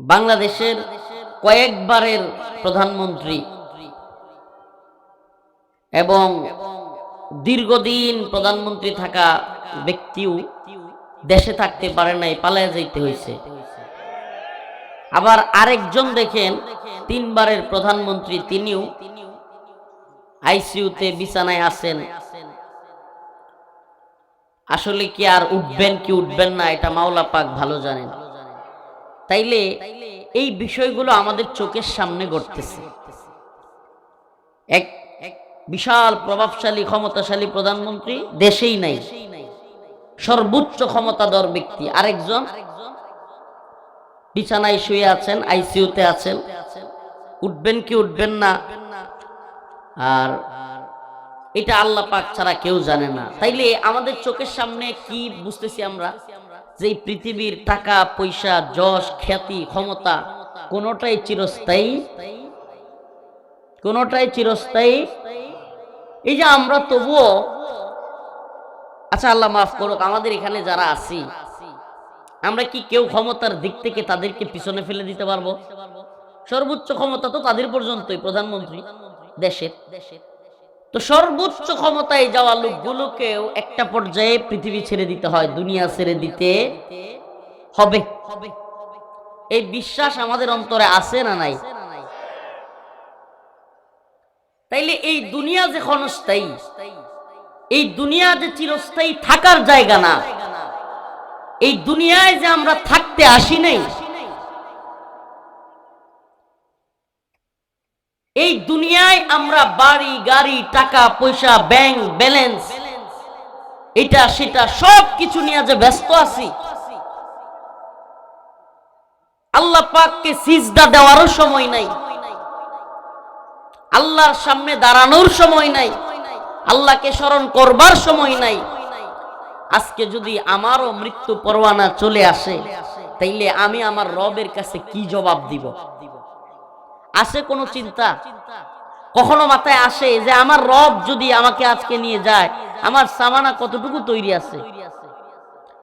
বাংলাদেশের কয়েকবারের প্রধানমন্ত্রী এবং দীর্ঘদিন প্রধানমন্ত্রী থাকা ব্যক্তিও দেশে থাকতে পারে নাই, পালায় যাইতে হয়েছে আবার আরেকজন দেখেন, তিনবারের প্রধানমন্ত্রী, তিনিও আইসিইউতে বিছানায় আছেন। আসলে কি আর উঠবেন কি উঠবেন না, এটা মাওলা পাক ভালো জানেন। তাইলে এই বিষয়গুলো আমাদের চোখের সামনে ঘটতেছে। এক বিশাল প্রভাবশালী, ক্ষমতাশালী প্রধানমন্ত্রী দেশেই নাই, সর্বোচ্চ ক্ষমতাধর ব্যক্তি, আরেকজন বিছানায় শুয়ে আছেন, আইসিইউতে আছেন, উঠবেন কি উঠবেন না, আর এটা আল্লাহ পাক ছাড়া কেউ জানে না। তাইলে আমাদের চোখের সামনে কি বুঝতেছি আমরা? যে পৃথিবীর টাকা, পয়সা, যশ, খ্যাতি, ক্ষমতা কোনোটাই চিরস্থায়ী? কোনোটাই চিরস্থায়ী? এই যে আমরা তবুও আচ্ছা আল্লাহ মাফ করুক, আমাদের এখানে যারা আছি, আমরা কি কেউ ক্ষমতার দিক থেকে তাদেরকে পিছনে ফেলে দিতে পারব? সর্বোচ্চ ক্ষমতা তো তাদের পর্যন্তই, প্রধানমন্ত্রী, দেশের। দেশের তো সর্বোচ্চ ক্ষমতায় যাওয়া লোকগুলোকেও একটা পর্যায়ে পৃথিবী ছেড়ে দিতে হয়, দুনিয়া ছেড়ে দিতে হবে। এই বিশ্বাস আমাদের অন্তরে আছে না নাই? তাইলে এই দুনিয়া যে ক্ষণস্থায়ী, এই দুনিয়া যে চিরস্থায়ী থাকার জায়গা না, এই দুনিয়ায় যে আমরা থাকতে আসি নাই এই দুনিয়ায় আমরা বাড়ি, গাড়ি, টাকা, পয়সা ব্যাংক ব্যালেন্স এটা, সেটা সব কিছু নিয়ে যে ব্যস্ত আছি। আল্লাহ পাককে সিজদা দেওয়ারও সময় নাই। আল্লাহর সামনে দাঁড়ানোর সময় নাই। আল্লাহকে স্মরণ করবার সময় নাই। আজকে যদি আমারও মৃত্যু পরোয়ানা চলে আসে, তাইলে আমি আমার রবের কাছে কি জবাব দিব? আসে কোনো চিন্তা? কখনো মাথায় আসে যে আমার রব যদি আমাকে আজকে নিয়ে যায়, আমার সামানা কতটুকু তৈরি আছে?